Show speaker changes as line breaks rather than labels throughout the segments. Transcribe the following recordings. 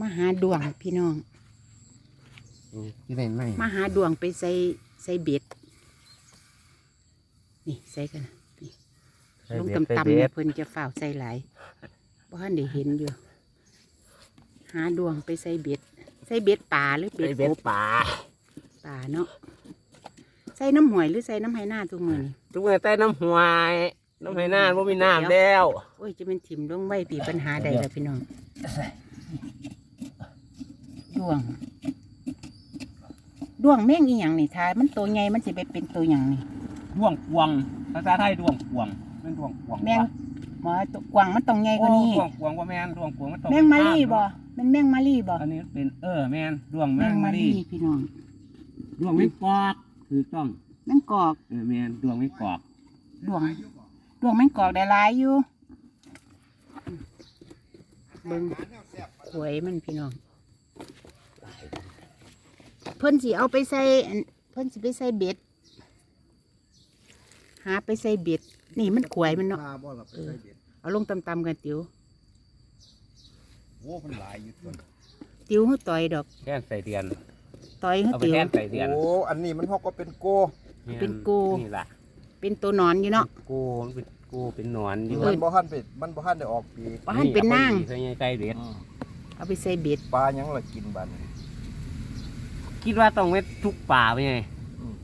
มาหาดวงพี่น้อง
ที่ไหนไม่
มาหาดวงไปใส่ใส่เบ็ดนี่ใส่กันนะนี่ลงตำๆเนี่ยเพิ่นจะฝ่าวใส่หลายบ่ทันได้เห็นอยู่ หาดวงไปใส่เบ็ดใส่เบ็ดป่าหรือ
เป็
เบ็
น
ด
เบ็ด
กบ
ป่า
ป่าเนาะใส่น้ำหวยหรือใส่น้ำไหหน้าทุกมือนี่
ทุกคนใต้น้ำหวายน้ำไหน้าว่ามีน้ำแล้ว
โอ้ยจะเป็นถิ่มลงไว้ปีปัญหาใดล่ะพี่น้อง ดวงดวงแม่งอีหยังนี่ทายมันตัวใหญ่มันสิไปเป็นตัวหยังนี่
ดวงกวงภาษาไทยดวงกวงเป็นดวงกวง
แมงหมอตัวกวางมันต้องใหญ่กว่านี้
ดวงกวงว่าแมนดวงกวงมันต้อง
แมงมารีบ่แมันแมงมารีบ่
อันนี้เป็นเออแมนดวง
แม
แม
ง
ง
มา
มา
รี
รี
พี่น้อง
ดวงไม่กอกคือต้อง
แมงกอก
เออแมนดวงไม่กอก
ดวงดวงแมงกอกได้หลายอยู่เบิ่งหวยมันพี่น้อง เพิ่นสิเอาไปใส่อันเพิ่นสิไปใส่เบ็ด หาไปใส่เบ็ด นี่มันขวยมันเนาะ
ปลาบ่ล่ะไปใส่เบ็ด
เอาลงตำๆกันติ๋ว
โอ้มันหลายอยู่ตัว
ติ๋วหือต่อยดอก
แค่ใส่เดือน
ต่อยหือ
เอาไป
ติ๋ว
แค่ใส่เดือน
โอ้อันนี้มันเฮาก็เป็นโก
เป็นกู
นี่ล่ะ
เป็นตัวหนอนอยู่เนาะ
กูมันเป็นกูเป็นหนอนอยู่
เอ
มั
อ
นบ่ทันไปมันบ่ทันได้ออกปีก
ว่าหันเป็นนาง
ใส่ใส่เบ็ด
เอาไปใส่เบ็ด
ปลาหยังล่ะกินบัดนี้
คิดว่าต้องเม็ดทุกป่าไปไง
อืม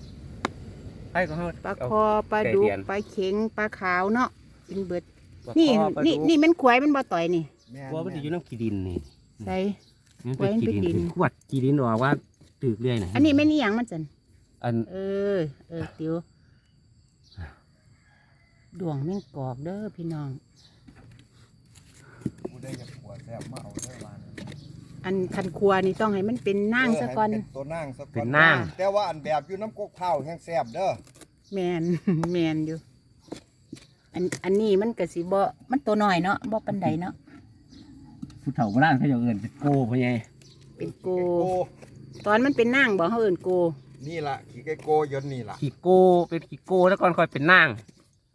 ไอ้ก็เขา
ปลา
เอา
คอปลาดุก
ไก่เดือน
ปลาเข็งปลาขาวเนาะเป็นเบิด
ปลา
นี่
คอปลา
นี่
ดุก
นี่มันขวยมันบ่ต่อยนี่
แม่
กลัวมันจะอยู่น้ำขี้ดินนี่
ใส่
มัน
ไว้มันเป็นดิน
ขวดขี้ดินออกว่าตึกเรื่อยนะ
อันนี้ไม่นี่ยังมันจัน
อัน
เออเออติ๋วดวงแม่งกอกเด้อพี่น้อง
กูได้จะขวดแซ่บมาเอาได้มาเนี่ย
อันคันครัวนี่ต้องให้มันเป็นนางซะก่อน
เให้เป็นตัวนางซะก่อน
เป็นนาง
แต่ว่าอันแบบอยู่น้ำกกเผาแห้งแซ่บเด้อ
แมน แมนอยู่ อันอันนี้มันก็สิบ่มันตัวน้อยเนาะบ่ปันใดเนาะ
ผู้เฒ่าโบราณเขาจะเอินเป็นโกพ่อใหญ่
เป็นโก
โก
ตอนมันเป็นนางบ่เฮาเอิ้นโก
นี่ล่ะขี้ไก่โกยนนี่ล่ะ
ขี้โกเป็นขี้โกแล้วก่อนค่อยเป็นนาง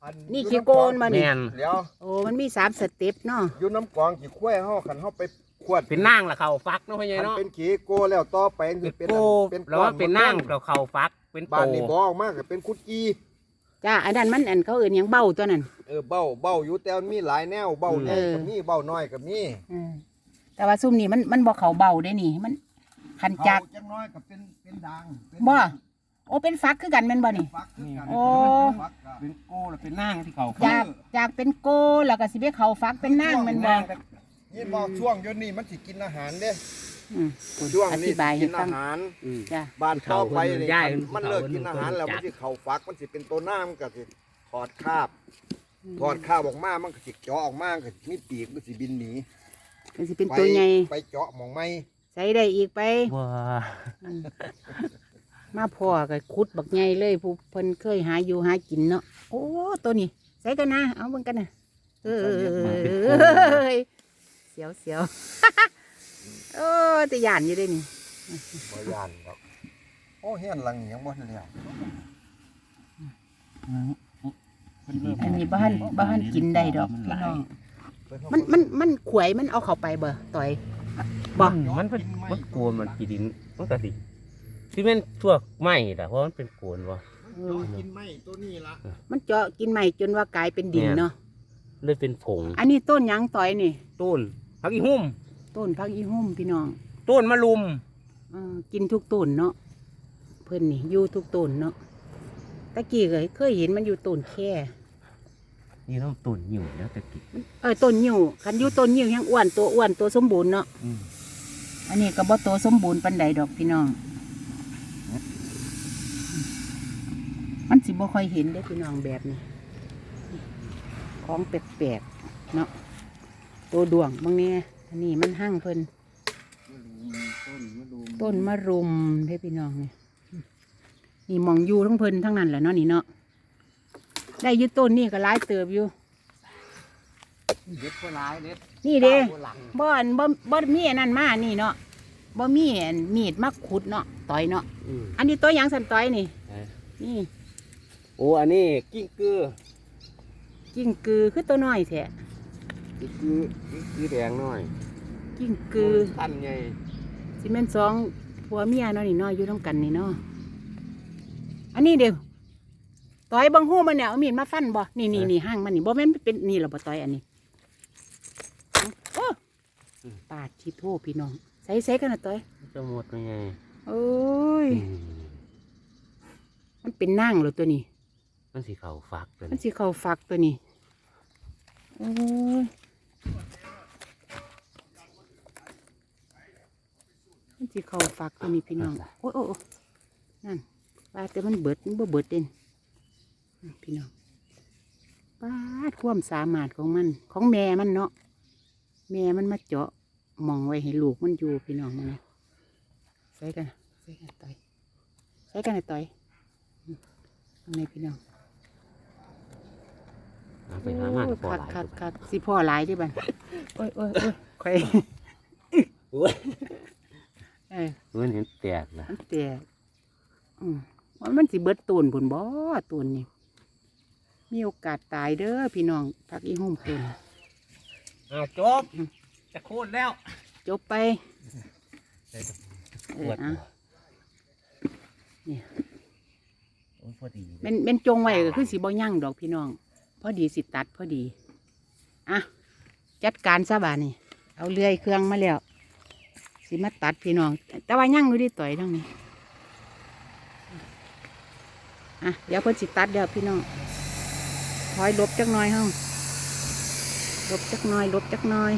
อั
นี่
อยู่
ขี้โกนำมา
แม
นี่
น
เดี๋ยว
โอ้มันมีสามสเต็ปเนาะ
อยู่น้ำกองขี้ข้วยเฮาคันเฮาไป ขวด
เป็นนางละเขาฟักเนาะพ่อใหญ่
คัน
เนาะ
เป็นขี้โกแล้วต่อไป
เป็
คือนเป็น
โก
อัน
แล้วว่าเป็นนางเราเขาฟัก เป็นโต
บ้านนี่บ่ออกมากก็เป็นคุดจี
จ้าอันนั้นมันอันเขาเอิ้นหยังเบ้าตัวนั้น
เออเบ้าเบ้าอยู่แต่มันมีหลายแนวเบ้าใหญ่
เออ
ก็มีเบ้าน้อยก็มี
เออแต่ว่าซุ่มนี่มันมันบ่เขาเบ้าได้นี่ มันคันจัก
เอจังน้อยก็เป็นเป็นดังเป็น
บ่ โอ้เป็นฟักคือกันแม่นบ่นี่
ฟักคือกัน
โอ้
ฟักก็
เป็นโกแล้วเป็นนางที่เขา
จากจากเป็นโกแล้วก็สิไปเขาฟักเป็นนางแม่นบ่
ยินบอกช่วงเดี๋ยวนี้มันสิกินอาหารเด้
อืม
ช่วง
อ
นี้
ธิบายให้
กิน
ฟั
อางหาร
อืม
จ้า
บ้านเข้าไปนี่
ย่าย
มันเลิกกินอาหารแล้ว
จั
มั
ด
นสิเข่าฟักมันสิเป็นตัวน้ำก็สิถอดคราบถอดคราบออกมามันก็สิเจาะออกมาก็สิมีปีกมันสิบินหนี
มันสิเป็นตัวใหญ่
ไปเจาะหมองไม้
ใส่ได้อีกไป
ว้า
อืมมาพ่อก็ขุดบักใหญ่เลยผู้เพิ่นเคยหาอยู่หากินเนาะโอ้ตัวนี้ใส่กันนะเอาเบิ่งกันนะเออเสียวเสียวโอ้แต่ย่านอยู่เด้นี่
บ่ยานดอกโอ้เฮียนหลังนี้ยังบ่ทันแล้ว
อันนี้บ้านบ้านกินได้ดอกพี่น้อง
เพิ่เา
มันมันมันขวยมันเอาเข้าไปเบ่ต่อยบ่
มันเป็นมันโกนมันขี้ดินมันก็สิที่เป็นทั่วไม้แต่เพราะมันเป็นโกนวะ
เออ
กินไม้ตัวนี้ละ
มันเจาะกินใหม่จนว่ากลายเป็นดินเนาะ
เลยเป็นผง
อันนี้ต้นหยังต่อยนี่
ต้น พักอีหุ่ม
ต้นพักอีหุ่มพี่น้อง
ต้นมะลุม
เออกินทุกต้นเนาะเพิ่นนี่อยู่ทุกต้นเนาะตะกี้เคยเคยเห็นมันอยู่ต้นแค่
นี่ต้องต้นอยู่แล้วแต่กิน
เออต้นยิ้วคันอยู่ต้นยิ้วยังอ้วนตัวอ้วนตัวสมบูรณ์เนาะอันนี้ก็บ่โตสมบูรณ์ปานใดดอกพี่น้อง มันสิบ่ค่อยเห็นได้อพี่น้องแบบนี้ ของแปลกๆเนาะ ตัวดวงบางเนี่ยอันนี้มันหั่งเพิ่น
ต้นมะรุม
ต้นมะรุมเด้อพี่น้องนี่นี่มองอยู่ทั้งเพิ่นทั้งนั้นแหละเนาะนี่เนาะได้อยึดต้นนี่ก็ร้ายเติบอยู่
เด็ดก็ร้ายเด็ด
นี่เด้บ่อนบ่บ่มีอันนั้นมานี่เนาะบ่มีอันมีดมาขุดเนาะต่อยเนาะอันนี้ตัวหยังสันต่อยนี่นี่
โอ้อันนี้กิ้งกือ
กิ้งกือคือตัวน้อยแท้
กิ้งกือกิ้งกือแดงหน่อย
กิ้งกือ
ตันไง
ซีเมนต์สองผัวเมียเนาะนี่เนาะอยู่ต้องกันนี่เนาะอันนี้เดี๋ยวต่อยบางหูมันเนี่ยเอามีดมาฟันบ่นี่นี่นี่ห้างมันนี่บ่แม่นเป็นนี่หรอบ่ต่อยอันนี้โอ้ปาดที่โทษพี่น้องใส่ใส่กันนะต่อย
จะหมดยังไง
โอ้ยมันเป็นนั่งเหรอตัวนี้
มันสีเขาฟักเลย
มันสิเข้าฝักตัวนี้โอ้ยมัน สิเข้าฝักตัวนี้พี่น้อง โอ้ยโอ้ยโอ้ยนั่นว่าแต่มันเบิดมันบ่เบิดเด่นนั่นพี่น้องป้าดความสามารถของมัน ของแม่มันเนาะแม่มันมาเจาะหมองไว้ให้ลูกมันอยู่พี่น้องมันนะใส่กันใส่กันต่อยใส่กันให้ต่อยอืมเอาไงพี่น้อง
เอาไปหามา
โอ้ย
พอ
คั
ห
ก
ลาย
คักคักสิพ่อหลายที่บันโอ้ยโอ้ยโอ้ยข่อย
โอ้ย
เออ
มันเห็นแตกละ
มันแตกอืมว่ามันสิเบิดตูนผุนบ่ตูนนี่มีโอกาสตายเด้อพี่น้องพักอีหุ่มตูน
อ้าวจบ จะโค่นแล้ว
จบไปเอ
ป
อ
วด
อะเนี่ย
โอ้ยพอดีเลย
เป็นเป็นจงไว้ก็คือสิบ่ยั่งดอกพี่น้อง พอดีสิตัดพอดี อะ จัดการซะบานี่เอาเลื่อยเครื่องมาแล้ว สิมาตัดพี่น้อง แต่ว่ายั่งอยู่ดีต่อยทั้งนี้อะเดี๋ยวเพิ่นสิตัดเดี๋ยวพี่น้องถอยลบจักหน่อยเฮาหลบจักหน่อยลบจักหน่อย